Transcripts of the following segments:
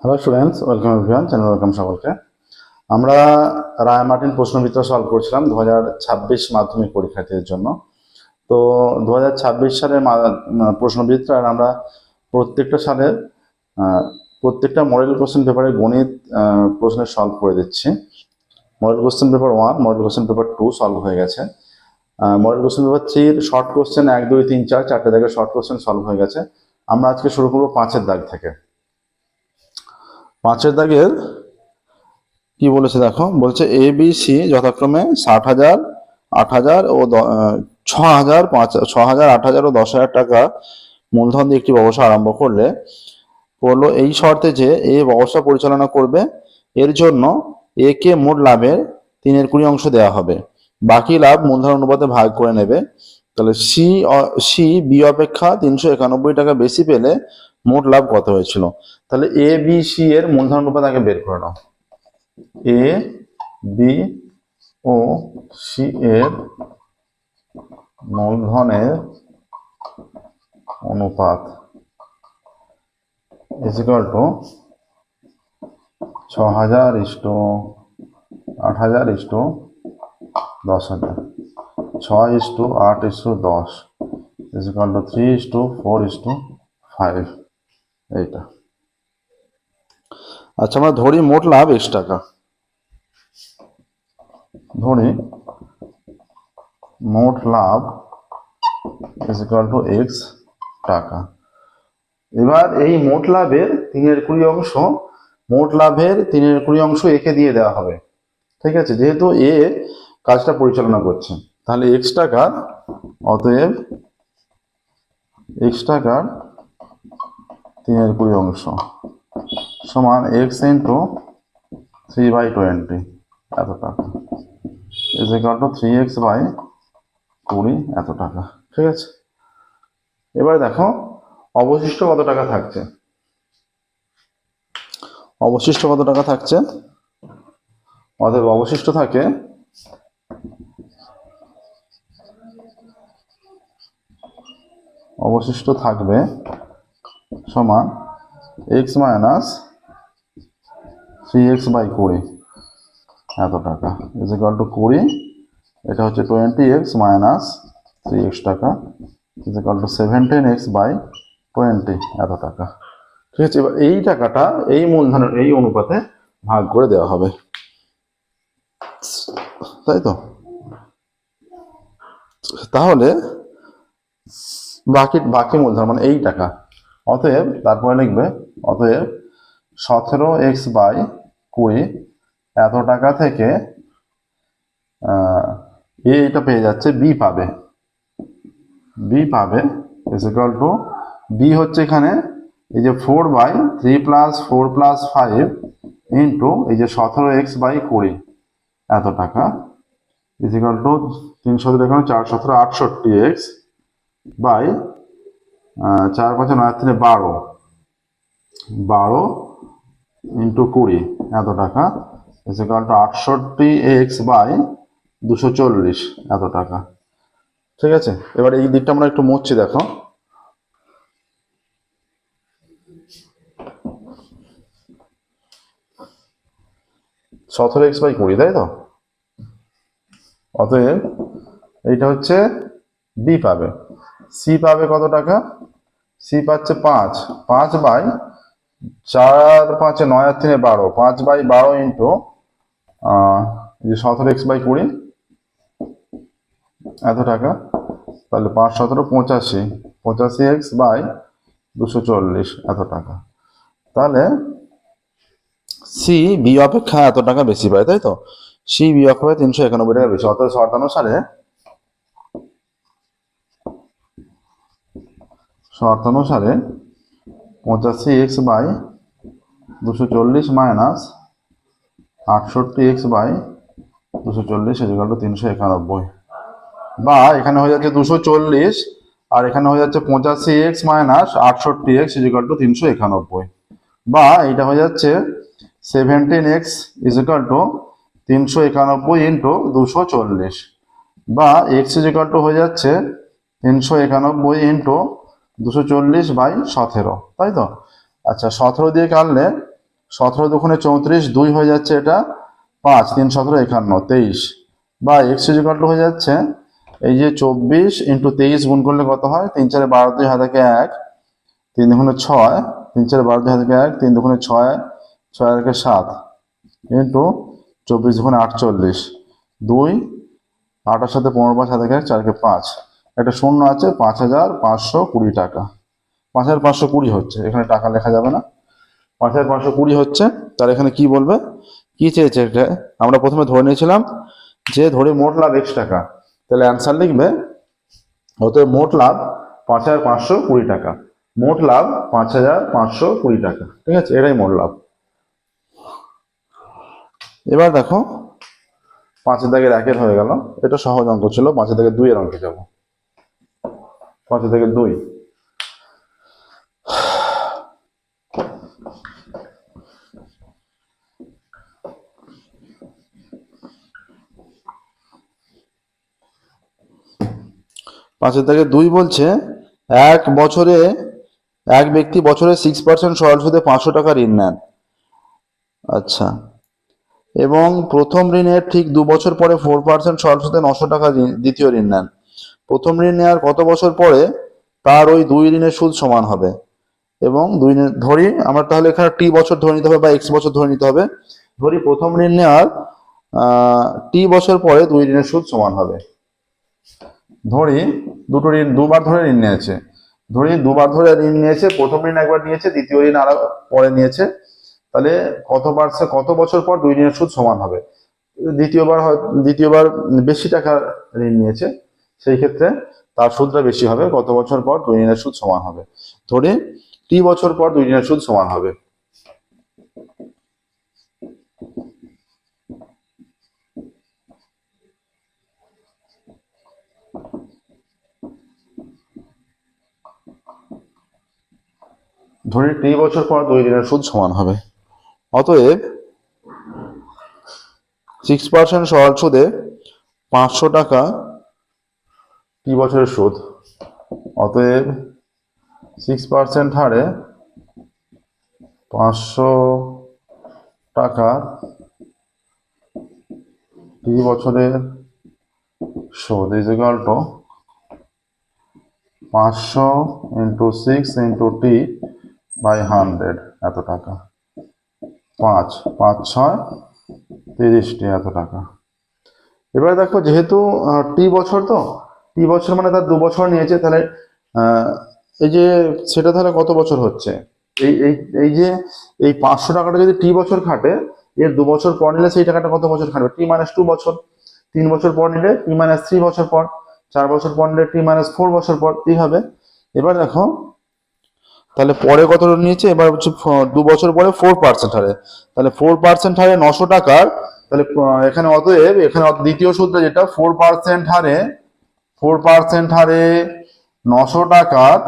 Hello students welcome everyone channel welcome সকলকে। আমরা রায় Martin প্রশ্নবিত্র solve করছিলাম দু হাজার ছাব্বিশ মাধ্যমিক পরীক্ষার্থীদের জন্য। তো দু হাজার ছাব্বিশ সালের প্রশ্নবিত্রার আমরা প্রত্যেকটা সালের প্রত্যেকটা মডেল কোশ্চেন পেপারে গণিত প্রশ্নের সলভ করে দিচ্ছি। Model question paper one model question paper two solve হয়ে গেছে। মডেল কোশ্চেন পেপার থ্রির শর্ট কোশ্চেন এক, দুই, তিন, চার, চারটে দাগের শর্ট কোশ্চেন সলভ হয়ে গেছে। আমরা আজকে শুরু করব পাঁচের দাগ থেকে। পাঁচের দাগের কি বলেছে দেখো? বলছে এ বি সি যথাক্রমে ষাট হাজার, আট হাজার ও ছ হাজার পাঁচ ছ হাজার আট হাজার ও দশ হাজার টাকা মূলধন দিয়ে একটি ব্যবসা আরম্ভ করলে বলল, এই শর্তে যে এ ব্যবসা পরিচালনা করবে, এর জন্য এ কে মোট লাভের তিনের কুড়ি অংশ দেওয়া হবে। বাকি লাভ মূলধন অনুপাতে ভাগ করে নেবে। তাহলে সি সি বি অপেক্ষা তিনশো একানব্বই টাকা বেশি পেলে মোট লাভ কত হয়েছিল? তাহলে এ বি সি এর মূলধন অনুপাত আগে বের করে নাও। এ বি ও সি এর মূলধনের অনুপাত ইজিক্যাল টু ছ হাজার ইস্টু আট হাজার ইস্টু দশ হাজার ছয় ইস্টু আট ইস্টু দশ is equal to three is to four is to five এইটা। আচ্ছা আমরা ধরি মোট লাভ এক্স টাকা। ধরি মোট লাভ ইজ ইকাল টু এক্স টাকা। এবার এই মোট লাভের তিনের কুড়ি অংশ, মোট লাভের তিনের কুড়ি অংশ একে দিয়ে দেওয়া হবে। ঠিক আছে, যেহেতু এ কাজটা পরিচালনা করছে, তাহলে এক্স টাকার অতএব এক্স টাকার তিনের কুড়ি অংশ। সমান x into three by twenty এত টাকা। Is to three x by কুড়ি, এত টাকা। ঠিক আছে? এবার দেখো, অবশিষ্ট কত টাকা থাকছে? অবশিষ্ট কত টাকা থাকছে? অতএব অবশিষ্ট থাকে অবশিষ্ট থাকবে সমান x minus three x by কুড়ি। এত টাকা। ইজ ইকাল টু কুড়ি। এটা হচ্ছে twenty x minus three x টাকা। Is equal to seventeen x by twenty এত টাকা। ঠিক আছে, এবার এই টাকাটা এই মূলধনের এই অনুপাতে ভাগ করে দেওয়া হবে। তাই তো? তাহলে বাকি বাকি মূলধন মানে এই টাকা। অতএব তারপরে লিখবে, অতএব সতেরো এক্স বাই কুড়ি এত টাকা থেকে এ এটা পেয়ে যাচ্ছে, বি পাবে। বি পাবে ইজিক্যাল টু বি হচ্ছে এখানে, এই যে four by three plus four plus five into এই যে সতেরো এক্স বাই কুড়ি এত টাকা ইজিক্যাল টু তিনশো এখানে চার সতেরো আটষট্টি এক্স বাই চার পাঁচে নয় তিনে বারো। বারো ইন্টু কুড়ি, এত টাকা। ইজিক্যাল টু আটষট্টি এক্স বাই দুশো চল্লিশ, এত টাকা। ঠিক আছে? এবার এই দিকটা আমরা একটু মুছছি, দেখো। সতেরো এক্স বাই কুড়ি, তাই তো? অতএব এইটা হচ্ছে বি পাবে। সি পাবে কত টাকা? সি পাচ্ছে পাঁচ। পাঁচ বাই চার, পাঁচে নয় আর তিনে বারো। পাঁচ বাই বারো ইন্টু সতেরো এক্স বাই কুড়ি, এত টাকা। তাহলে পাঁচ সতেরো পঁচাশি। পঁচাশি এক্স বাই দুশো চল্লিশ, এত টাকা। তাহলে সি বি অপেক্ষা এত টাকা বেশি পায়, তাই তো? সি বি অপেক্ষা তিনশো একানব্বই টাকা বেশি। অর্থাৎ শর্তানুসারে শর্তানুসারে পঁচাশি এক্স বাই দুশো চল্লিশ মাইনাস আটষট্টি এক্স বাই দুশো চল্লিশ টু তিনশো একানব্বই। বা এখানে হয়ে যাচ্ছে দুশো চল্লিশ, আর এখানে হয়ে যাচ্ছে পঁচাশি এক্স মাইনাস আটষট্টি এক্স ইজিকাল তিনশো একানব্বই। বা এটা হয়ে যাচ্ছে সেভেন্টিন এক্স ইজিকাল তিনশো একানব্বই ইন্টু দুশো চল্লিশ। বা এক্স ইজিকাল টু হয়ে যাচ্ছে তিনশো একানব্বই ইন্টু দুশো চল্লিশ বাই সতেরো, তাই তো? আচ্ছা সতেরো দিয়ে কাটলে সতেরো দুগুণে চৌত্রিশ দুই হয়ে যাচ্ছে এটা পাঁচ, তিন সতেরো একান্ন, তেইশ। বা এক্স ইজিকাল হয়ে যাচ্ছে এই যে চব্বিশ ইন্টু তেইশ গুণ করলে কত হয়? তিন চারে বারো দুই হাজারকে এক, তিন দুগুণে ছয়, তিন চারে বারো দুই হাজারকে এক, তিন দুগুণে ছয় ছয় হাজারকে সাত ইন্টু চব্বিশ দুগুণে আটচল্লিশ। দুই, আটার সাথে পনেরো পাঁচ হাজারকে এক, চারকে পাঁচ। একটা শূন্য আছে পাঁচ হাজার পাঁচশো কুড়ি টাকা। পাঁচ হাজার পাঁচশো কুড়ি হচ্ছে, এখানে টাকা লেখা যাবে না। পাঁচ হাজার পাঁচশো কুড়ি হচ্ছে তার এখানে কি বলবে? কি চেয়েছে এটা? আমরা প্রথমে ধরে নিয়েছিলাম যে ধরে মোট লাভ এক্স টাকা। তাহলে অ্যান্সার লিখবে, অতএব মোট লাভ পাঁচ হাজার পাঁচশো কুড়ি টাকা। মোট লাভ পাঁচ হাজার পাঁচশো কুড়ি টাকা, ঠিক আছে? এটাই মোট লাভ। এবার দেখো, পাঁচের দাগের একের হয়ে গেল। এটা সহজ অঙ্ক ছিল, পাঁচের দাগের দুইয়ের অঙ্কে যাব। পাঁচের দাগের দুই। পাঁচের থেকে দুই বলছে, এক বছরে, এক ব্যক্তি বছরে সিক্স পার্সেন্ট সরল সুদে পাঁচশো টাকা ঋণ নেন। আচ্ছা। এবং প্রথম ঋণের ঠিক দু বছর পরে ফোর পার্সেন্ট সরল সুদে নশো টাকা দ্বিতীয় ঋণ নেন। প্রথম ঋণ নেওয়ার কত বছর পরে তার ওই দুই ঋণের সুদ সমান হবে? এবং দুই ধরি আমরা তাহলে এখানে টি বছর ধরে নিতে হবে বা এক্স বছর ধরে নিতে হবে। ধরি প্রথম ঋণ নেওয়ার টি বছর পরে দুই ঋণের সুদ সমান হবে। ধরি দুটো ঋণ, দুবার ধরে ঋণ নিয়েছে। ধরি দুবার ধরে ঋণ নিয়েছে, প্রথম ঋণ একবার নিয়েছে, দ্বিতীয় ঋণ আর পরে নিয়েছে। তাহলে কত বার্ষে কত বছর পর দুই ঋণের সুদ সমান হবে? দ্বিতীয়বার হয়, দ্বিতীয়বার বেশি টাকা ঋণ নিয়েছে। সেই ক্ষেত্রে তার সুদটা বেশি হবে কত বছর পর দুই ঋণের সুদ সমান হবে। ধরে, টি বছর পর দুই ঋণের সুদ সমান হবে। ধরি, টি বছর পর দুই ঋণের সুদ সমান হবে। অতএব সিক্স পার্সেন্ট সরল সুদে পাঁচশো টাকা টি বছরের সুদ? অতএব সিক্স পার্সেন্ট হারে পাঁচশো টাকা টি বছরের সুদ? ইজ ইকাল টু পাঁচশো into six into t by hundred এত টাকা। পাঁচ পাঁচ ছয় তিরিশটি এত টাকা। এবার দেখো, যেহেতু টি বছর তো টি বছর মানে তার দু বছর নিয়েছে, তাহলে এই যে সেটা তাহলে কত বছর হচ্ছে? এই এই এই যে, এই পাঁচশো টাকাটা যদি টি বছর খাটে, এর দু বছর পর নিলে সেই টাকাটা কত বছর খাটবে? টি মাইনাস টু বছর। তিন বছর পর নিলে টি মাইনাস থ্রি বছর পর। চার বছর পর নিলে টি মাইনাস ফোর বছর পর। এইভাবে এবার দেখো, তাহলে পরে কত নিয়েছে? এবার হচ্ছে দু বছর পরে ফোর পার্সেন্ট হারে। তাহলে ফোর পার্সেন্ট হারে নশো টাকার, তাহলে এখানে অতএব, এখানে দ্বিতীয় সূত্র যেটা ফোর পার্সেন্ট হারে ফোর পার্সেন্ট হারে নশো টাকার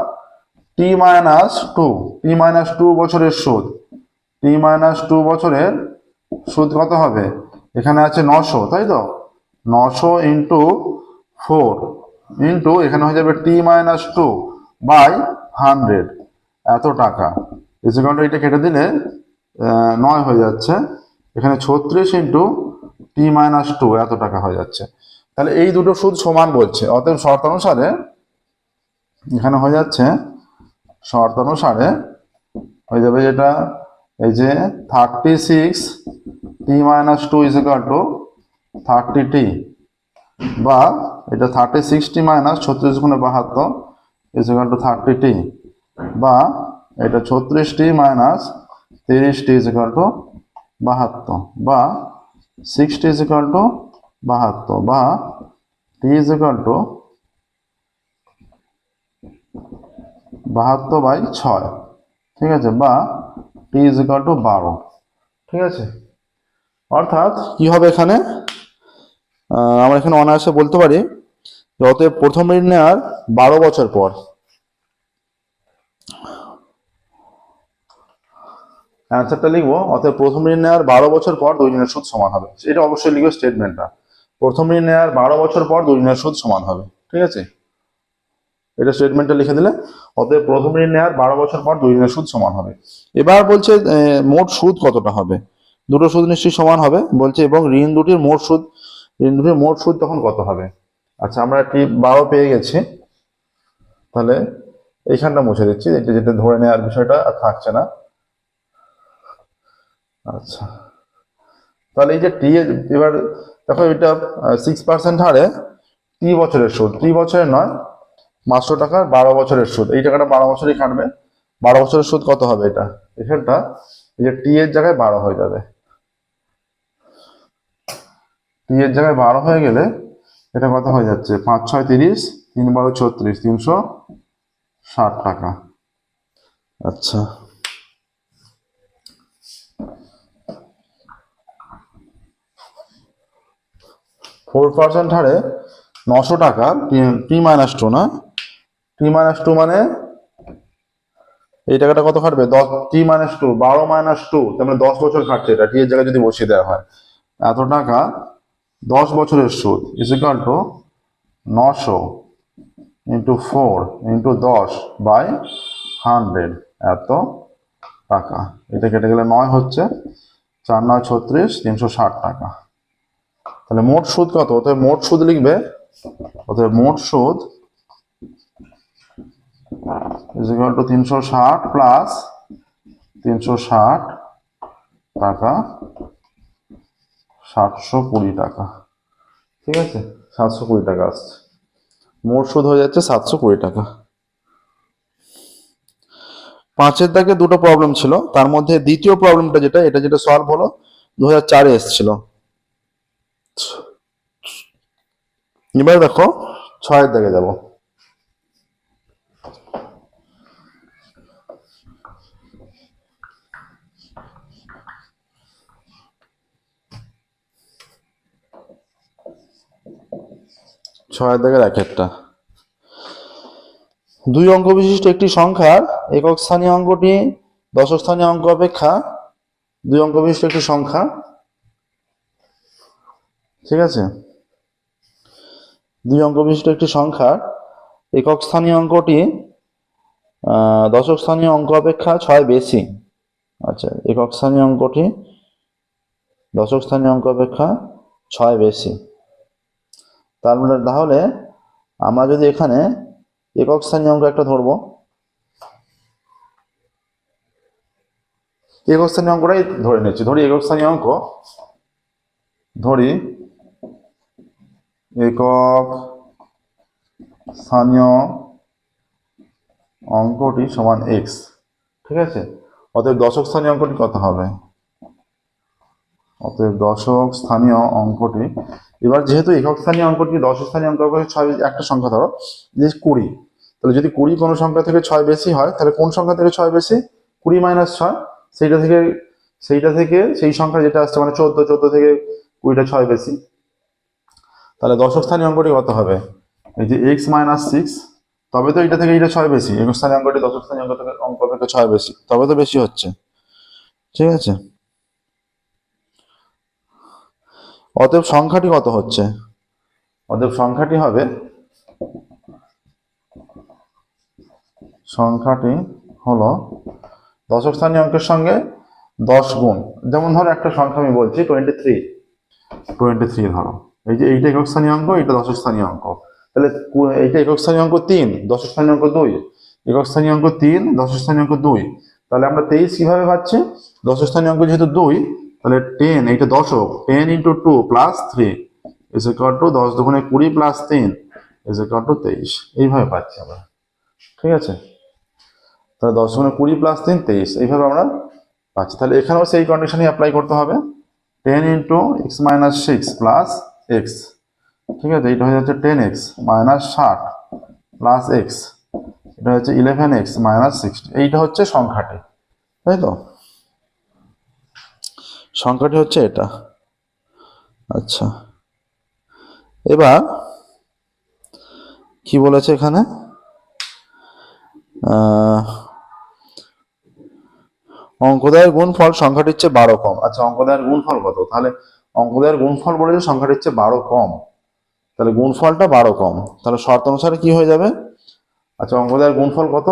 t minus two t minus two বছরের সুদ। টি মাইনাস টু বছরের সুদ কত হবে? এখানে আছে নশো, তাই তো? নশো ইন্টু ফোর ইন্টু এখানে হয়ে যাবে t minus two by hundred এত টাকা। ইসিকাউন্ট এটা কেটে দিলে নয় হয়ে যাচ্ছে। এখানে ছত্রিশ ইন্টু টি মাইনাস টু এত টাকা হয়ে যাচ্ছে। তাহলে এই দুটো সুদ সমান বলছে। অতএব শর্ত অনুসারে এখানে হয়ে যাচ্ছে শর্ত অনুসারে হয়ে যাবে যেটা? এই যে thirty six t minus two is equal to thirty t বা এটা থার্টি সিক্স টি মাইনাস ছত্রিশ গুণে বাহাত্তর is equal to thirty t বা এটা ছত্রিশ টি মাইনাস তিরিশ টি ইজ ইকাল টু বাহাত্তর বা সিক্সটি ইজ ইকাল টু বাহাত্তর বা টি ইজ ইকাল টু বাহাত্তর বাই ছয়। ঠিক আছে? বা টি ইজ ইকাল টু বারো। ঠিক আছে? অর্থাৎ কি হবে এখানে? আমরা এখানে অনায়াসে বলতে পারি যে অতএব প্রথম ঋণ নেওয়ার বারো বছর পর। অ্যান্সারটা লিখব। অতএব প্রথম ঋণ নেওয়ার বারো বছর পর দুই ঋণের সুদ সমান হবে। এটা অবশ্যই লিখব স্টেটমেন্টটা প্রথম ঋণ নেওয়ার বারো বছর পর দুই ঋণের সুদ সমান হবে। ঠিক আছে? এটা স্টেটমেন্টে লিখে দিলে। অতএব প্রথম ঋণ নেওয়ার বারো বছর পর দুই ঋণের সুদ সমান হবে। এবার বলছে মোট সুদ কতটা হবে? দুটো সুদ নিশ্চয়ই সমান হবে। বলছে, এবং ঋণ দুটির মোট সুদ, ঋণ দুটির মোট সুদ তখন কত হবে? আচ্ছা আমরা একটি বারো পেয়ে গেছি। তাহলে এইখানটা মুছে দিচ্ছি। এটা যেটা ধরে নেওয়ার বিষয়টা আর থাকছে না। আচ্ছা। তাহলে এই যে টি এবার দেখো এটা সিক্স পার্সেন্ট হারে টি বছরের সুদ। টি বছরের নয়, পাঁচশো টাকার বারো বছরের সুদ। এই টাকাটা বারো বছরই কাটবে বারো বছরের সুদ কত হবে এটা? এখানটা এই যে টি এর জায়গায় বারো হয়ে যাবে। টি এর জায়গায় বারো হয়ে গেলে এটা কত হয়ে যাচ্ছে? পাঁচ, ছয়, তিরিশ, তিন বারো, ছত্রিশ, তিনশো ষাট টাকা। আচ্ছা। ফোর পার্সেন্ট হারে নশো টাকা টি মাইনাস টু না? টি মাইনাস টু মানে এই টাকাটা কত খাটবে? দশ টি মাইনাস টু বারো মাইনাস টু তার মানে দশ বছর খাটছে এটা টি এর জায়গায় যদি বসিয়ে দেওয়া হয়। এত টাকা, দশ বছরের সুদ ইজ টু নশো ইন্টু ফোর ইন্টু দশ বাই হান্ড্রেড এত টাকা। এটা কেটে গেলে নয় হচ্ছে চার নয় ছত্রিশ, তিনশো ষাট টাকা। তাহলে মোট সুদ কত? অতএব মোট সুদ লিখবে, অতএব মোট সুদ ইজ ইকুয়াল টু তিনশো ষাট প্লাস তিনশো ষাট টাকা সাতশো কুড়ি টাকা। ঠিক আছে? সাতশো কুড়ি টাকা আসছে। মোট সুদ হয়ে যাচ্ছে সাতশো কুড়ি টাকা। পাঁচের দাগে দুটো প্রবলেম ছিল, তার মধ্যে দ্বিতীয় প্রবলেমটা যেটা, এটা যেটা সলভ হলো দু হাজার চারে এসেছিল। এবার দেখো, ছয়ের দিকে যাব। ছয়ের দিকে এক একটা। দুই অঙ্ক বিশিষ্ট একটি সংখ্যার একক স্থানীয় অঙ্কটি দশক স্থানীয় অঙ্ক অপেক্ষা। দুই অঙ্ক বিশিষ্ট একটি সংখ্যা ঠিক আছে? দুই অঙ্ক বিশিষ্ট একটি সংখ্যা। একক স্থানীয় অঙ্কটি দশক স্থানীয় অঙ্ক অপেক্ষা ছয় বেশি। আচ্ছা একক স্থানীয় অঙ্কটি, দশক স্থানীয় অঙ্ক অপেক্ষা ছয় বেশি। তার মানে তাহলে আমরা যদি এখানে একক স্থানীয় অঙ্ক একটা ধরবো। একক স্থানীয় অঙ্কটাই ধরে নিচ্ছি। ধরি একক স্থানীয় অঙ্ক, ধরি একক স্থানীয় অঙ্কটি সমান এক্স ঠিক আছে? অতএব দশক স্থানীয় অঙ্কটি কত হবে? অতএব দশক স্থানীয় অঙ্কটি, এবার যেহেতু একক স্থানীয় অঙ্কটি, দশক স্থানীয় অঙ্ক ছয়, একটা সংখ্যা ধরো, যে কুড়ি, তাহলে যদি কুড়ি কোনো সংখ্যা থেকে ছয় বেশি হয়, তাহলে কোন সংখ্যা থেকে ছয় বেশি? কুড়ি মাইনাস ছয়, সেইটা থেকে সেইটা থেকে সেই সংখ্যা যেটা আসছে মানে চোদ্দ চোদ্দ থেকে কুড়িটা ছয় বেশি। তাহলে দশক স্থানীয় অঙ্কটি কত হবে? এই যে এক্স মাইনাস সিক্স তবে তো এটা থেকে এটা ছয় বেশি। একক স্থানীয় অঙ্কটি দশক স্থানীয় অঙ্ক থেকে অঙ্ক থেকে ছয় বেশি। তবে তো বেশি হচ্ছে। ঠিক আছে? অতএব সংখ্যাটি কত হচ্ছে? অতএব সংখ্যাটি হবে সংখ্যাটি হলো দশক স্থানীয় অঙ্কের সঙ্গে দশ গুণ। যেমন ধরো একটা সংখ্যা আমি বলছি টোয়েন্টি থ্রি টোয়েন্টি থ্রি ধরো। এই যে এইটা একক স্থানীয় অঙ্ক, এটা দশক স্থানীয় অঙ্ক। তাহলে এইটা একক স্থানীয় অঙ্ক তিন দশ স্থানীয় অঙ্ক দুই। একক স্থানীয় অঙ্ক তিন, দশক স্থানীয় অঙ্ক দুই। তাহলে আমরা তেইশ কীভাবে পাচ্ছি দশক স্থানীয় অঙ্ক যেহেতু দুই, তাহলে টেন এইটা দশক। Ten into two plus three is equal to দশ দুগুণে কুড়ি প্লাস তিন ইজ ইকাল টু তেইশ। এইভাবে পাচ্ছি আমরা। ঠিক আছে? তাহলে দশ গুণে কুড়ি প্লাস তিন, তেইশ। এইভাবে আমরা পাচ্ছি। তাহলে এখানেও সেই কন্ডিশনই অ্যাপ্লাই করতে হবে। Ten into x minus six plus x. ঠিক আছে, এটা হয়ে যাচ্ছে টেন এক্স মাইনাস ষাট প্লাস এক্স। এটা হচ্ছে ইলেভেন এক্স মাইনাস সিক্সটি। এইটা হচ্ছে সংখ্যাটি, তাই তো? সংখ্যাটি হচ্ছে এটা। আচ্ছা এবার কি বলেছে এখানে? অঙ্কদায়ের গুণফল সংখ্যাটির চেয়ে বারো কম। আচ্ছা অঙ্কদায়ের গুণফল কত? তাহলে অঙ্কদায়ের গুণফল বলেছে সংখ্যাটির চেয়ে বারো কম। তাহলে গুণফলটা বারো কম। তাহলে শর্ত অনুসারে কি হয়ে যাবে? আচ্ছা অঙ্কদের গুণফল কত?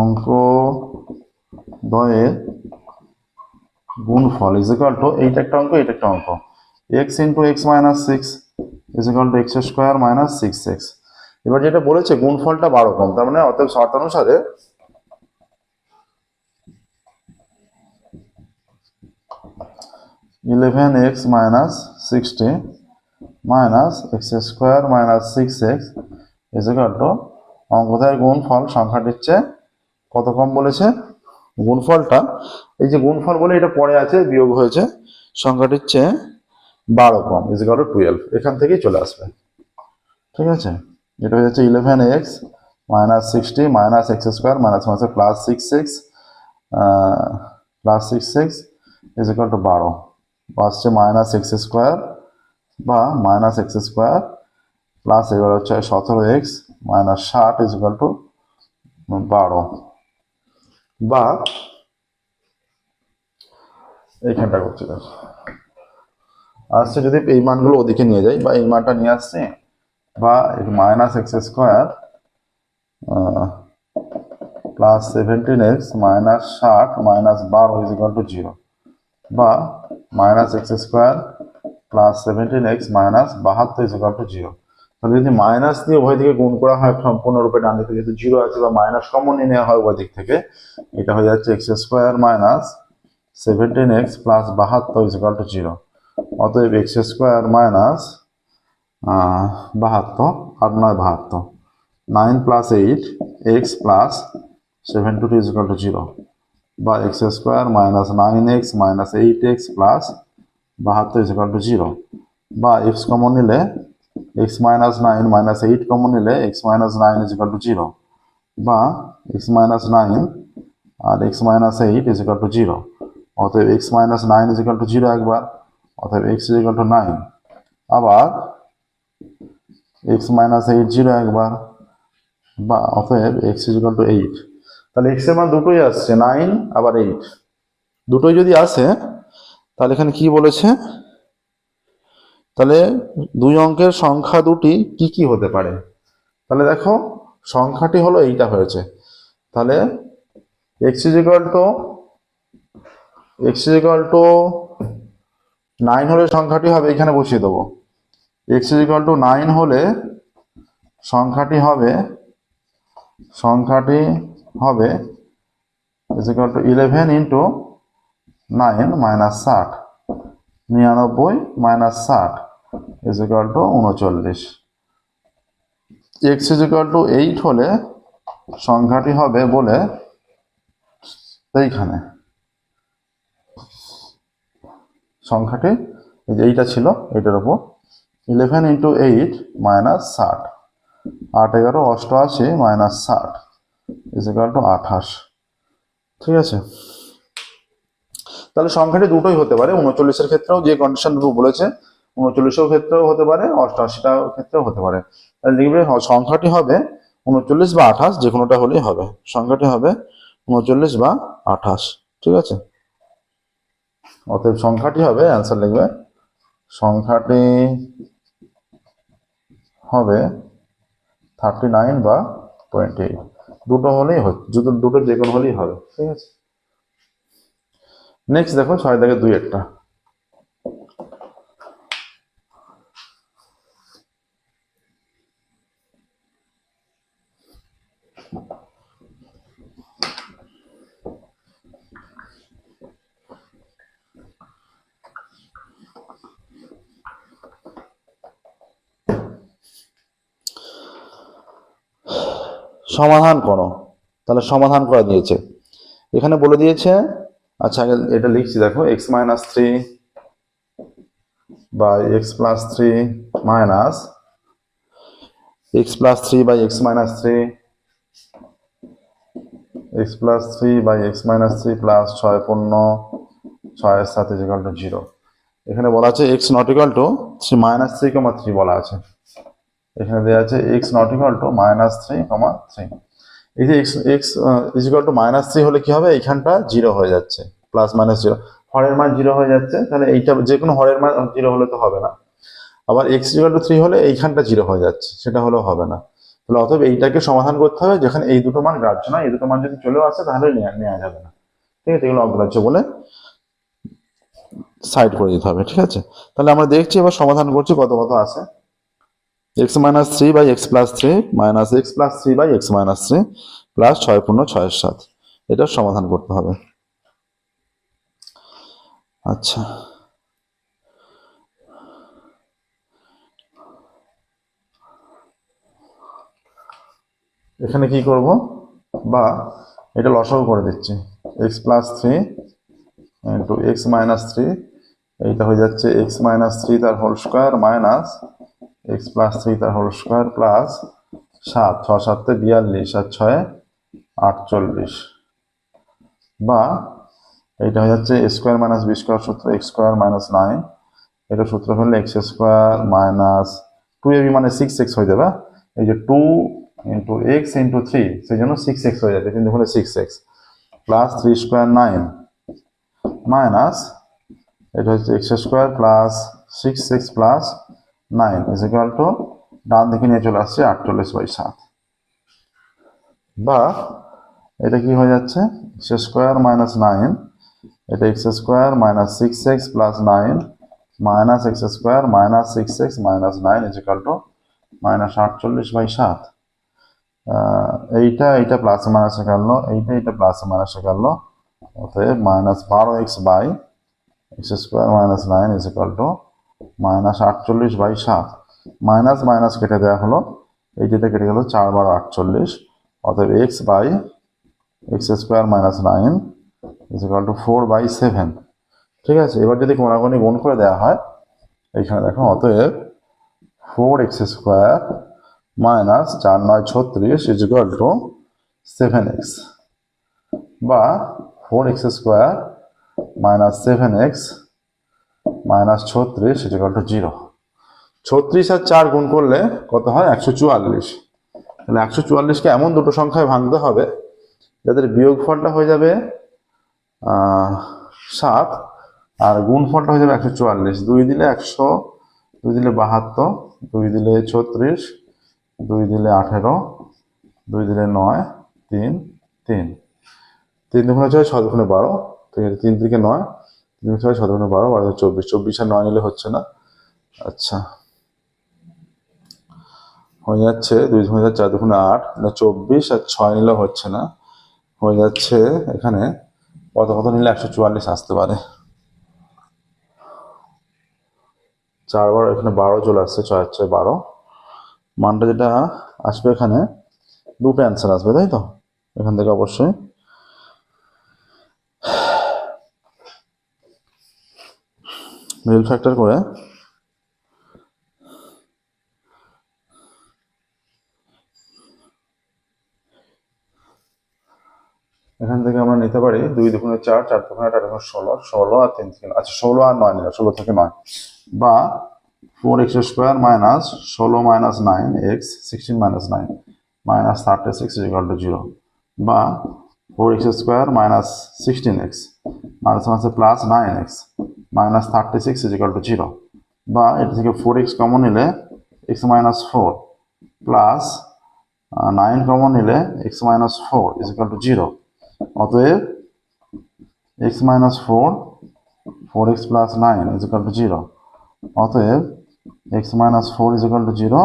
অঙ্ক দয়ের গুণফল ইজ ইকাল টু এইটা একটা অঙ্ক এটা একটা অঙ্ক। X into x minus six is equal to x square minus six x এবার যেটা বলেছে, গুণফলটা বারো কম। তার মানে অতএব শর্ত অনুসারে eleven x minus sixty minus x square minus six x is equal to অঙ্কদের গুণফল সংখ্যাটির চেয়ে কত কম বলেছে? গুণফলটা, এই যে গুণফল বলে এটা পরে আছে, বিয়োগ হয়েছে সংখ্যাটির চেয়ে বারো কম ইজ ইকাল টু টুয়েলভ এখান থেকেই চলে আসবে। ঠিক আছে? এটা হয়ে যাচ্ছে eleven x minus sixty minus x square minus minus plus six six plus six six is equal to বারো। আসছে মাইনাস এক্স স্কোয়ার বা মাইনাস এক্স স্কোয়ার প্লাস এবার হচ্ছে সতেরো এক্স মাইনাস ষাট ইজ ইকাল টু বারো। বা এইখানটা করছি আসছে যদি এই মানগুলো ওদিকে নিয়ে যাই বা এই মানটা নিয়ে আসছে বা minus x square plus seventeen x minus ষাট মাইনাস বারো ইজ ইকাল টু জিরো বা minus x square plus seventeen x minus বাহাত্তর ইজ ইকাল টু জিরো। তাহলে যদি মাইনাস দিয়ে উভয় দিকে গুণ করা হয় সম্পূর্ণরূপে ডান দিকে যেহেতু জিরো আছে বা মাইনাস কমন নিয়ে নেওয়া হয় উভয় দিক থেকে, এটা হয়ে যাচ্ছে x square minus seventeen x plus বাহাত্তর ইজ ইকাল টু জিরো। অতএব এক্স স্কোয়ার মাইনাস বাহাত্তর আট নয় বাহাত্তর। Nine plus eight x plus seven two is equal to zero. বা x square minus nine x minus eight x plus বাহাত্তর is to zero বা x common নিলে x minus nine minus eight common নিলে x minus nine is to zero বা x minus nine R x minus eight is to zero অতএব x minus nine is to zero একবার, অতএব x is to nine আবার x minus eight zero একবার, বা অতএব x is two eight তাহলে এক্সের মান দুটোই আসছে নাইন আবার এইট দুটোই যদি আসে, তাহলে এখানে কি বলেছে? তাহলে দুই অঙ্কের সংখ্যা দুটি কি কি হতে পারে? তাহলে দেখো, সংখ্যাটি হলো এইটা হয়েছে। তাহলে x is equal to x is equal to nine হলে সংখ্যাটি হবে, এখানে বসিয়ে দেবো। X is equal to nine হলে সংখ্যাটি হবে, সংখ্যাটি হবে is equal to eleven into nine minus ষাট, নিরানব্বই মাইনাস ষাট ইজ ইকাল টু উনচল্লিশ। X is equal to eight হলে সংখ্যাটি হবে বলে এইখানে। সংখ্যাটি এইটা ছিল, এইটার উপর। ইলেভেন ইন্টু এইট মাইনাস ষাট, আট এগারো অষ্টআশি মাইনাস ষাট। ইজ ইকাল টু আঠাশ। ঠিক আছে? তাহলে সংখ্যাটি দুটোই হতে পারে, উনচল্লিশের ক্ষেত্রেও যে কন্ডিশন বলেছে উনচল্লিশের ক্ষেত্রেও হতে পারে অষ্টআশিটার ক্ষেত্রেও হতে পারে। তাহলে দেখবে, হ- সংখ্যাটি হবে উনচল্লিশ বা আঠাশ, যে কোনোটা হলেই হবে। সংখ্যাটি হবে উনচল্লিশ বা আঠাশ। ঠিক আছে? অতএব সংখ্যাটি হবে অ্যান্সার লিখবে, সংখ্যাটি হবে থার্টি নাইন বা টোয়েন্টি দুটো হলেই দুটো দুটো যে কোনো হলেই হবে, ঠিক আছে? নেক্সট দেখো, ছয় থেকে দুই একটা। সমাধান করো। তাহলে সমাধান করে দিয়েছে। এখানে বলে দিয়েছে আচ্ছা আগে এটা লিখছি, দেখো x minus three by x plus three minus x plus three by x minus three x plus three by x minus three plus ছয় পূর্ণ ছয়ের সাথে জিরো এখানে বলা আছে x not equal to three minus three comma three বলা আছে। এখানে দেওয়া আছে x not equal to minus three comma three এই যে x x is equal to minus three হলে কি হবে? এইখানটা জিরো হয়ে যাচ্ছে প্লাস মাইনাস জিরো হরের মান জিরো হয়ে যাচ্ছে, তাহলে এইটা যে কোনো হরের মান জিরো হলে তো হবে না। আবার এক্স ইজিকাল টু থ্রি হলে এইখানটা জিরো হয়ে যাচ্ছে, সেটা হলেও হবে না। তাহলে অতএব এইটাকে সমাধান করতে হবে, যেখানে এই দুটো মান গ্রাহ্য না এই দুটো মান যদি চলেও আসে, তাহলে নেওয়া নেওয়া যাবে না। ঠিক আছে? এগুলো অগ্রাহ্য বলে সাইড করে দিতে হবে, ঠিক আছে? তাহলে আমরা দেখছি, এবার সমাধান করছি কত কত আছে। X minus three by x plus three minus x plus three by x minus three plus ছয় পূর্ণ ছয়ের সাত। এটার সমাধান করতে হবে। আচ্ছা। এখানে কি করব? বা এটা লসাগু করে দিচ্ছি। X plus three into x minus three এইটা হয়ে যাচ্ছে এক্স মাইনাস থ্রি তার whole square minus x plus three তার হোল স্কোয়ার প্লাস সাত, ছ সাতে বিয়াল্লিশ আর ছয়, আটচল্লিশ। বা এইটা হয়ে যাচ্ছে a square minus b square সূত্র এক্স স্কোয়ার মাইনাস নাইন এটা সূত্র ফেললে x square minus two a b মানে সিক্স এক্স হয়ে যাবে। এই যে two into x into three সেই জন্য সিক্স এক্স হয়ে যাবে। কিন্তু হলে six x plus three square nine minus এটা হচ্ছে x square plus six x plus nine is equal to ডান দিকে নিয়ে চলে আসছে আটচল্লিশ বাই সাত। বা এটা কি হয়ে যাচ্ছে? এক্স স্কোয়ার মাইনাস নাইন এটা x square minus six x plus nine minus x square minus six x minus nine is equal to minus আটচল্লিশ বাই সাত। এইটা এইটা প্লাস মাইনাসে গেল, এইটা এইটা প্লাস মাইনাসে গেল। অতএব মাইনাস বারো x by x square minus nine is equal to minus আটচল্লিশ বাই সাত। মাইনাস মাইনাস কেটে দেওয়া হলো, এইটিতে কেটে গেল চার বারো আটচল্লিশ। অতএব x by x square minus nine is equal to four by seven ঠিক আছে, এবার যদি কোনাগুনি গুণ করে দেওয়া হয়, এইখানে দেখো, অতএব ফোর এক্স স্কোয়ার মাইনাস চার নয় ছত্রিশ is equal to seven x বা four x square minus seven x minus ছত্রিশ ইজ ইকাল টু জিরো ছত্রিশ আর চার গুণ করলে কত হয়? একশো চুয়াল্লিশ। তাহলে একশো চুয়াল্লিশকে এমন দুটো সংখ্যায় ভাঙতে হবে, যাদের বিয়োগফলটা হয়ে যাবে সাত, আর গুণফলটা হয়ে যাবে একশো চুয়াল্লিশ। দুই দিলে একশো, দুই দিলে বাহাত্তর, দুই দিলে ছত্রিশ, দুই দিলে আঠেরো, দুই দিলে নয়, তিন তিন। তিন দুগুণে ছয় ছ দুগুণে বারো। তিন থেকে নয় তিন দুগুণে ছয় ছ বারো বারো চব্বিশ। চব্বিশ আর নয় নিলে হচ্ছে না। আচ্ছা। হয়ে যাচ্ছে দুই দুগুণে চার, চার দুগুণে আট চব্বিশ আর ছয় নিলে হচ্ছে না। হয়ে যাচ্ছে এখানে কত কত নিলে একশো চুয়াল্লিশ আসতে পারে। চারবার এখানে বারো চলে আসছে ছয় হচ্ছে বারো। মানটা যেটা আসবে এখানে দুটো অ্যান্সার আসবে তাই তো? এখান থেকে অবশ্যই। রিল ফ্যাক্টর করে এখান থেকে আমরা নিতে পারি দুই দুগুণে চার চার দুগুণে আট দুগুণে ষোলো ষোলো আর তিন থেকে আচ্ছা ষোলো আর নয় নিলাম, ষোলো থেকে নয়। বা ফোর এক্স স্কোয়ার মাইনাস ষোলো minus nine x sixteen minus nine minus thirty six is equal to zero বা four x square minus sixteen x minus মাইনাসে plus nine x minus thirty six is equal to zero বা এটা থেকে four x common নিলে x minus four plus nine common নিলে x minus four is equal to zero অতএব x minus four four x plus nine is equal to zero অতএব x minus four is equal to zero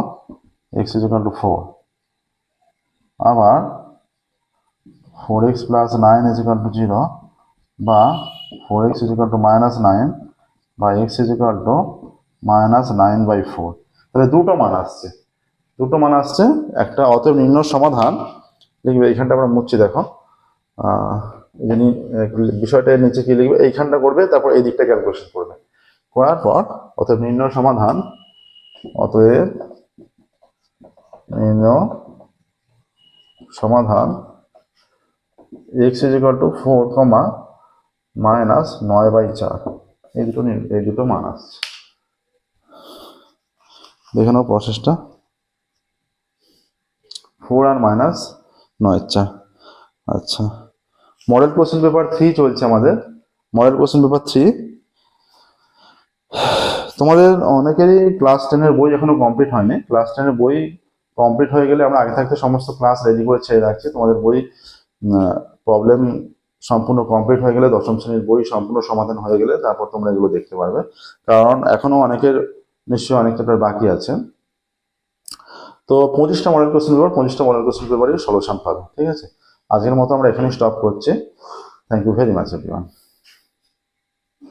x is equal to four আবার four x plus nine is equal to zero বা four x is equal to minus nine বা x is equal to minus nine by four তাহলে দুটো মান আসছে। দুটো মান আসছে একটা অতএব নির্ণয় সমাধান। লিখবে এইখানটা আমরা মুচ্ছি দেখো। আহ, এই যে নি- আহ, বিষয়টা নিচে কি লিখবে? এইখানটা করবে তারপর এই দিকটা ক্যালকুলেশন করবে। করার পর অতএব নির্ণয় সমাধান অতএব নির্ণয় সমাধান x is equal to four comma minus নয় বাই চার। এই দুটো এই দুটো মান আসছে দেখে নাও প্রসেসটা ফোর আর মাইনাস নয় চার। আচ্ছা। মডেল কোশ্চেন পেপার থ্রি চলছে আমাদের। মডেল কোশ্চেন পেপার থ্রি তোমাদের অনেকেরই ক্লাস টেনের বই এখনও কমপ্লিট হয়নি। ক্লাস টেনের বই কমপ্লিট হয়ে গেলে আমরা আগে থাকতে সমস্ত ক্লাস রেডি করে ছেড়ে রাখছি। তোমাদের বই প্রবলেম সম্পূর্ণ কমপ্লিট হয়ে গেলে, দশম শ্রেণির বই সম্পূর্ণ সমাধান হয়ে গেলে তারপর তোমরা এগুলো দেখতে পারবে। কারণ এখনও অনেকের নিশ্চয়ই অনেক চ্যাপ্টার বাকি আছে। তো পঁচিশটা মডেল কোশ্চেন পেপার পঁচিশটা মডেল কোশ্চেন পেপারের সলিউশন পাবে ঠিক আছে? আজকের মতো আমরা এখানে স্টপ করছি। Thank you very much everyone